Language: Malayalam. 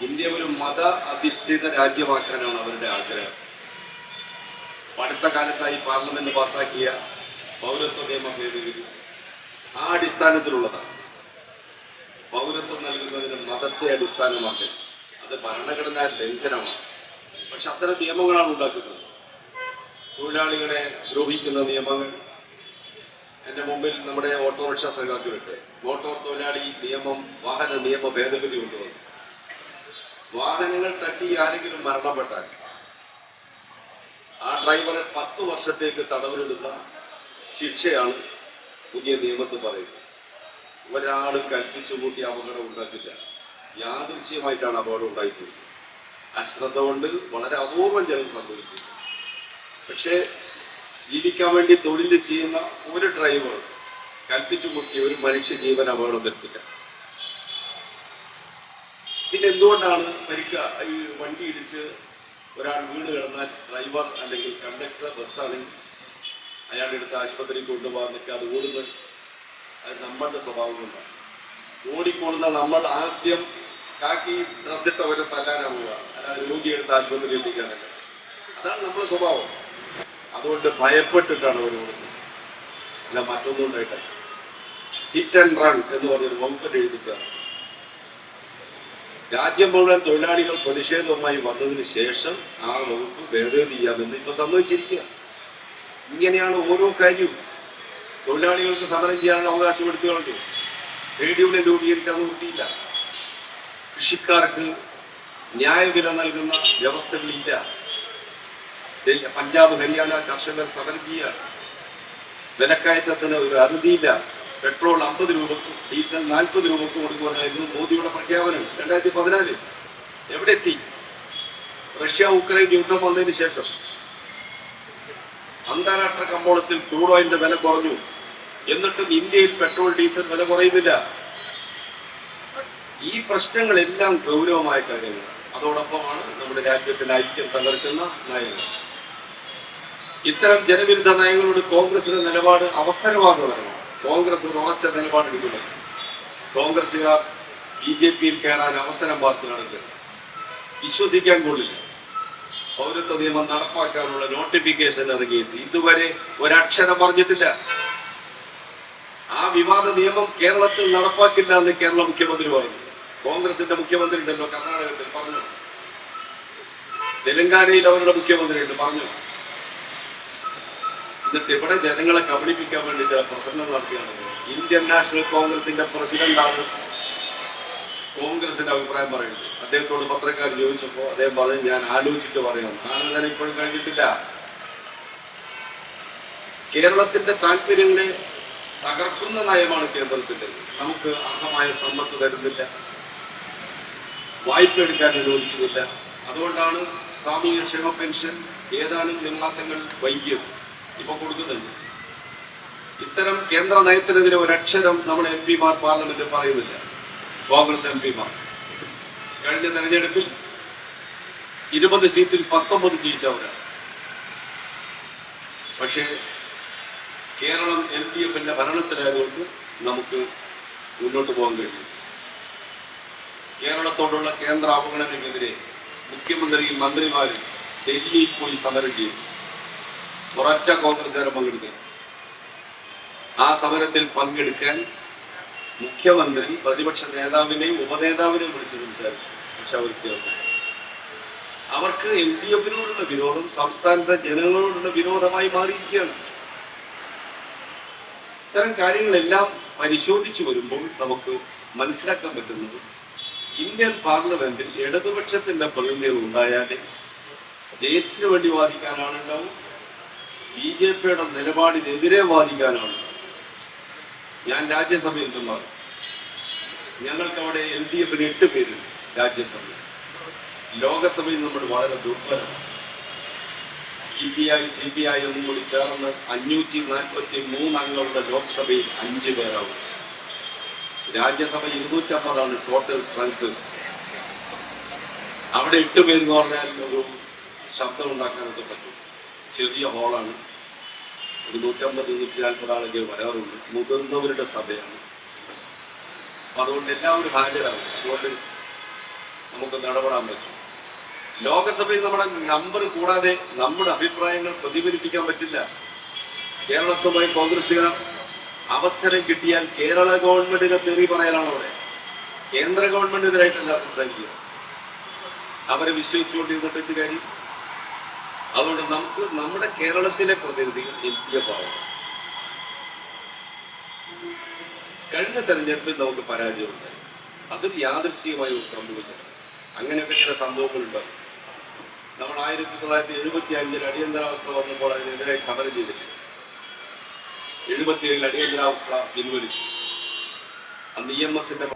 ഇന്ത്യ ഒരു മത അധിഷ്ഠിത രാജ്യമാക്കാനാണ് അവരുടെ ആഗ്രഹം. അടുത്ത കാലത്തായി പാർലമെന്റ് പാസാക്കിയ പൗരത്വ നിയമ ഭേദഗതി ആ അടിസ്ഥാനത്തിലുള്ളതാണ്. പൗരത്വം നൽകുന്നതിന് മതത്തെ അടിസ്ഥാനമാക്കി. അത് ഭരണഘടനാ ലംഘനമാണ്. പക്ഷെ അത്തരം നിയമങ്ങളാണ് ഉണ്ടാക്കുന്നത്. തൊഴിലാളികളെ ദ്രോഹിക്കുന്ന നിയമങ്ങൾ. എന്റെ മുമ്പിൽ നമ്മുടെ ഓട്ടോറിക്ഷ സഖാക്കളുണ്ട്. മോട്ടോർ തൊഴിലാളി നിയമം വാഹന നിയമ ഭേദഗതി കൊണ്ടുവന്നു. വാഹനങ്ങൾ തട്ടി ആരെങ്കിലും മരണപ്പെട്ടാൽ ആ ഡ്രൈവറെ പത്ത് വർഷത്തേക്ക് തടവിലിടുന്ന ശിക്ഷയാണ് പുതിയ നിയമത്തിൽ പറയുന്നത്. ഒരാൾ കൽപ്പിച്ചു കൂട്ടി അപകടം ഉണ്ടാക്കില്ല. യാദൃശ്യമായിട്ടാണ് അപകടം ഉണ്ടായിട്ടുള്ളത്. അശ്രദ്ധ കൊണ്ട് വളരെ അപൂർവം ജനം സംഭവിച്ചു. പക്ഷേ ജീവിക്കാൻ വേണ്ടി തൊഴിൽ ചെയ്യുന്ന ഒരു ഡ്രൈവർ കൽപ്പിച്ചു കൂട്ടി ഒരു മനുഷ്യ ജീവൻ അപകടം വരുത്തില്ല. പിന്നെ എന്തുകൊണ്ടാണ് പരിക്ക ഈ വണ്ടി ഇടിച്ച് ഒരാൾ വീട് കിടന്നാൽ ഡ്രൈവർ അല്ലെങ്കിൽ കണ്ടക്ടർ ബസ്സാണെങ്കിൽ അയാളുടെ അടുത്ത് ആശുപത്രിയിൽ കൊണ്ടുപോകാൻ നിൽക്കാതെ ഓടുന്നത്. അത് നമ്മളുടെ സ്വഭാവം കൊണ്ടാണ്. ഓടിക്കൊള്ളുന്ന നമ്മൾ ആദ്യം കാക്കി ഡ്രസ്സിട്ടവരെ തല്ലാനാ പോവുക. അല്ലാതെ രോഗിയെടുത്ത് ആശുപത്രിയിൽ എത്തിക്കാനല്ല. അതാണ് നമ്മുടെ സ്വഭാവം. അതുകൊണ്ട് ഭയപ്പെട്ടിട്ടാണ് അവർ ഓടുന്നത്. അല്ല മറ്റൊന്നും ഉണ്ടായിട്ടല്ല. ഹിറ്റ് ആൻഡ് റൺ എന്ന് പറഞ്ഞൊരു വകുപ്പിൽ എഴുതിച്ചാണ്. രാജ്യം മുഴുവൻ തൊഴിലാളികൾ പ്രതിഷേധവുമായി വന്നതിന് ശേഷം ആ വകുപ്പ് ഭേദഗതി ചെയ്യാമെന്ന് ഇപ്പൊ സംഭവിച്ചിരിക്കുക ഇങ്ങനെയാണ് ഓരോ കാര്യവും. തൊഴിലാളികൾക്ക് സമരം ചെയ്യാനുള്ള അവകാശം എടുത്തുകൊണ്ട് ട്രേഡ് യൂണിയൻ രൂപീകരിക്കാൻ നിർത്തിയില്ല കൃഷിക്കാർക്ക് ന്യായവില നൽകുന്ന വ്യവസ്ഥകളില്ല. പഞ്ചാബ് ഹരിയാന കർഷകർ സമരം ചെയ്യുക വിലക്കയറ്റത്തിന് ഒരു അറുതിയില്ല. പെട്രോൾ അമ്പത് രൂപക്കും ഡീസൽ നാൽപ്പത് രൂപക്കും കൊടുക്കുവാനായിരുന്നു മോദിയുടെ പ്രഖ്യാപനം രണ്ടായിരത്തി പതിനാലിൽ എവിടെ എത്തി? റഷ്യ ഉക്രൈൻ യുദ്ധം വന്നതിന് ശേഷം. അന്താരാഷ്ട്ര കമ്പോളത്തിൽ ക്രൂഡ് ഓയിലിന്റെ വില കുറഞ്ഞു. എന്നിട്ടും ഇന്ത്യയിൽ പെട്രോൾ ഡീസൽ വില കുറയുന്നില്ല. ഈ പ്രശ്നങ്ങളെല്ലാം ഗൗരവമായ കാര്യങ്ങൾ അതോടൊപ്പമാണ് നമ്മുടെ രാജ്യത്തിന്റെ ഐക്യം തകർക്കുന്ന നയങ്ങൾ. ഇത്തരം ജനവിരുദ്ധ നയങ്ങളോട് കോൺഗ്രസിന്റെ നിലപാട് അവസരവാദമാണ് കോൺഗ്രസ് ഒരു ഉറച്ച നിലപാടെടുക്കുന്നത് കോൺഗ്രസുകാർ ബി ജെ പിയിൽ കയറാൻ അവസരം പാർത്ത് വിശ്വസിക്കാൻ കൊള്ളില്ല. പൗരത്വ നിയമം നടപ്പാക്കാനുള്ള നോട്ടിഫിക്കേഷൻ ഇറങ്ങിയിട്ട് ഇതുവരെ ഒരക്ഷരം പറഞ്ഞിട്ടില്ല. ആ വിവാദ നിയമം കേരളത്തിൽ നടപ്പാക്കില്ല എന്ന് കേരള മുഖ്യമന്ത്രി പറഞ്ഞു കോൺഗ്രസിന്റെ മുഖ്യമന്ത്രി ഉണ്ടല്ലോ കർണാടകത്തിൽ പറഞ്ഞു തെലങ്കാനയിൽ അവരുടെ മുഖ്യമന്ത്രി ഉണ്ട് പറഞ്ഞു എന്നിട്ട് ഇവിടെ ജനങ്ങളെ കബളിപ്പിക്കാൻ വേണ്ടി ചില പ്രസംഗം നടത്തിയാണ് ഇന്ത്യൻ നാഷണൽ കോൺഗ്രസിന്റെ പ്രസിഡന്റാണ് കോൺഗ്രസിന്റെ അഭിപ്രായം പറയുന്നത്. അദ്ദേഹത്തോട് പത്രക്കാർ ചോദിച്ചപ്പോൾ അദ്ദേഹം പറഞ്ഞു ഞാൻ ആലോചിച്ചിട്ട് പറയാം. ആലോചന ഇപ്പോഴും കഴിഞ്ഞിട്ടില്ല. കേരളത്തിന്റെ താല്പര്യങ്ങളെ തകർക്കുന്ന നയമാണ് കേന്ദ്രത്തിന്റെ. നമുക്ക് അർഹമായ സമ്പത്ത് തരുന്നില്ല. വായ്പ എടുക്കാൻ അനുവദിക്കുന്നില്ല. അതുകൊണ്ടാണ് സാമൂഹ്യക്ഷേമ പെൻഷൻ ഏതാനും നിവാസങ്ങൾ വൈകിയത്. ഇപ്പൊ കൊടുക്കുന്നുണ്ട്. ഇത്തരം കേന്ദ്ര നയത്തിനെതിരെ അക്ഷരം നമ്മുടെ എം പിമാർ പാർലമെന്റിൽ പറയുന്നില്ല. കോൺഗ്രസ് എം പിമാർ കഴിഞ്ഞ തെരഞ്ഞെടുപ്പിൽ ഇരുപത് സീറ്റിൽ പത്തൊമ്പത് ജയിച്ചവരാണ് പക്ഷേ കേരളം എൽ ഡി എഫിന്റെ ഭരണത്തിലായതുകൊണ്ട് നമുക്ക് മുന്നോട്ട് പോകാൻ കഴിയും. കേരളത്തോടുള്ള കേന്ദ്ര അവഗണനയ്ക്കെതിരെ മുഖ്യമന്ത്രിയും മന്ത്രിമാരും ഡൽഹിയിൽ പോയി സമരം ചെയ്തു ഒരൊറ്റ കോൺഗ്രസ്സുകാരെ പങ്കെടുക്കുക ആ സമരത്തിൽ പങ്കെടുക്കാൻ മുഖ്യമന്ത്രി പ്രതിപക്ഷ നേതാവിനെയും ഉപനേതാവിനെയും വിളിച്ച് സംസാരിച്ചു. പക്ഷെ അവർ അവർക്ക് എൽ ഡി എഫിനോടുള്ള വിരോധം സംസ്ഥാനത്തെ ജനങ്ങളോടുള്ള വിരോധമായി മാറിയിരിക്കുകയാണ്. ഇത്തരം കാര്യങ്ങളെല്ലാം പരിശോധിച്ചു വരുമ്പോൾ നമുക്ക് മനസ്സിലാക്കാൻ പറ്റുന്നത് ഇന്ത്യൻ പാർലമെന്റിൽ ഇടതുപക്ഷത്തിന്റെ പ്രതിനിധികൾ ഉണ്ടായാലേ സ്റ്റേറ്റിന് വേണ്ടി വാദിക്കാനാണുണ്ടാവും ബി ജെ പിയുടെ നിലപാടിനെതിരെ വാദിക്കാനാണ്. ഞാൻ രാജ്യസഭയിൽ നിന്നാണ് ഞങ്ങൾക്ക് അവിടെ എൽ ഡി എഫിന് എട്ട് പേര് രാജ്യസഭയിൽ. ലോകസഭയിൽ നമ്മൾ വളരെ ദുർബലമാണ്. C P I C P I ഒന്നും കൂടി ചേർന്ന് അഞ്ഞൂറ്റി നാൽപ്പത്തി മൂന്ന് അംഗങ്ങളുടെ ലോക്സഭയിൽ അഞ്ച് പേരാവും. രാജ്യസഭ ഇരുന്നൂറ്റമ്പതാണ് ടോട്ടൽ സ്ട്രെങ്ത് അവിടെ എട്ട് പേര് എന്ന് പറഞ്ഞാൽ ഒരു ശബ്ദം ഉണ്ടാക്കാനൊക്കെ പറ്റും. ചെറിയ ഹോളാണ് ഒരു നൂറ്റമ്പത് നൂറ്റി നാൽപ്പത് ആളുകൾ വരാറുണ്ട്. മുതിർന്നവരുടെ സഭയാണ്. അപ്പം അതുകൊണ്ട് എല്ലാവരും ഹാജരാകും. അതുകൊണ്ട് നമുക്ക് നടപടാൻ പറ്റും. ലോകസഭയിൽ നമ്മുടെ നമ്പർ കൂടാതെ നമ്മുടെ അഭിപ്രായങ്ങൾ പ്രതിഫലിപ്പിക്കാൻ പറ്റില്ല. കേരളത്തുമായി കോൺഗ്രസുകാർ അവസരം കിട്ടിയാൽ കേരള ഗവൺമെന്റിനെ തെറി പറയാനാണ് അവിടെ. കേന്ദ്ര ഗവൺമെന്റിനെതിരായിട്ടല്ല സംസാരിക്കുക. അവരെ വിശ്വസിച്ചുകൊണ്ടിരുന്നിട്ട് എന്ത് കാര്യം അതുകൊണ്ട് നമുക്ക് നമ്മുടെ കേരളത്തിലെ പ്രതിനിധികൾ എൽ ഡി എഫ് ആവണം കഴിഞ്ഞ തെരഞ്ഞെടുപ്പിൽ നമുക്ക് പരാജയമുണ്ടായി. അതൊരു യാദൃശ്യമായി സംഭവിച്ചത്. അങ്ങനെയൊക്കെ ചില സംഭവങ്ങളുണ്ട് നമ്മൾ ആയിരത്തി തൊള്ളായിരത്തി എഴുപത്തി അഞ്ചിൽ അടിയന്തരാവസ്ഥ വന്നപ്പോൾ അതിനെതിരായി സമരം ചെയ്തിട്ടില്ല എഴുപത്തിയേഴിൽ അടിയന്തരാവസ്ഥ പിൻവലിച്ചു. അന്ന് ഇ എം എസിന്റെ